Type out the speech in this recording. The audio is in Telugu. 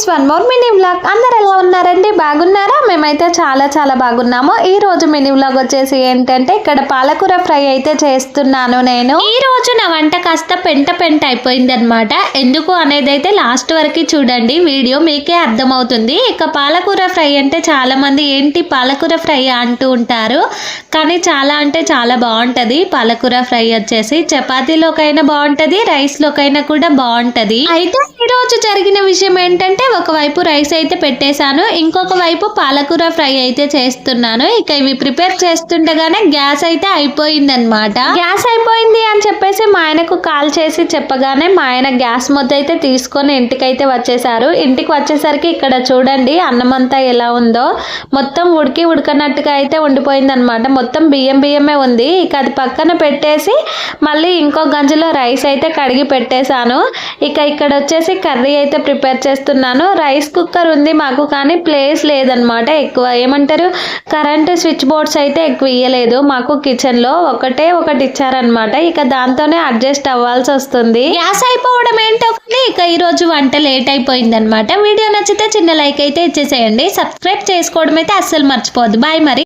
Friends one more mini vlog. అందరు ఎలా ఉన్నారండి? బాగున్నారా? మేమైతే చాలా చాలా బాగున్నాము. ఈ రోజు మినీ వ్లాగ్ వచ్చేసి ఏంటంటే ఇక్కడ పాలకూర ఫ్రై అయితే చేస్తున్నాను నేను. ఈ రోజు నా వంట కాస్త పెంట పెంట అయిపోయింది అనమాట ఎందుకు అనేది అయితే లాస్ట్ వరకు చూడండి. వీడియో మీకే అర్థమవుతుంది. ఇక పాలకూర ఫ్రై అంటే చాలా మంది ఏంటి పాలకూర ఫ్రై అంటూ ఉంటారు. కానీ చాలా అంటే చాలా బాగుంటది. పాలకూర ఫ్రై వచ్చేసి చపాతీలోకైనా బాగుంటది రైస్ లోకైనా కూడా బాగుంటది. అయితే ఈ రోజు జరిగిన విషయం ఏంటంటే ఒకవైపు రైస్ అయితే పెట్టేశాను ఇంకొక వైపు పాలకూర ఫ్రై అయితే చేస్తున్నాను. ఇక ఇవి ప్రిపేర్ చేస్తుండగానే గ్యాస్ అయితే అయిపోయిందనమాట గ్యాస్ అయిపోయింది మా ఆయనకు కాల్ చేసి చెప్పగానే మా ఆయన గ్యాస్ మొత్తం అయితే తీసుకొని ఇంటికైతే వచ్చేసారు ఇంటికి వచ్చేసరికి ఇక్కడ చూడండి అన్నం అంతా ఎలా ఉందో. మొత్తం ఉడికి ఉడకనట్టుగా అయితే ఉండిపోయింది అనమాట మొత్తం బియ్యం బియ్యమే ఉంది. ఇక అది పక్కన పెట్టేసి మళ్ళీ ఇంకో గంజలో రైస్ అయితే కడిగి పెట్టేశాను. ఇక ఇక్కడ వచ్చేసి కర్రీ అయితే ప్రిపేర్ చేస్తున్నాను. రైస్ కుక్కర్ ఉంది మాకు కానీ ప్లేస్ లేదనమాట ఎక్కువ. ఏమంటారు? కరెంట్ స్విచ్ బోర్డ్స్ అయితే ఎక్కువ ఇయ్యలేదు. మాకు కిచెన్లో ఒకటే ఒకటి ఇచ్చారనమాట ఇక దాంతోనే అడ్జస్ట్ అవ్వాల్సి వస్తుంది. గ్యాస్ అయిపోవడం ఏంటో కానీ ఇక ఈ రోజు వంట లేట్ అయిపోయింది అనమాట వీడియో నచ్చితే చిన్న లైక్ అయితే ఇచ్చేసేయండి. సబ్స్క్రైబ్ చేసుకోవడం అయితే అస్సలు మర్చిపోవద్దు. బాయ్ మరి.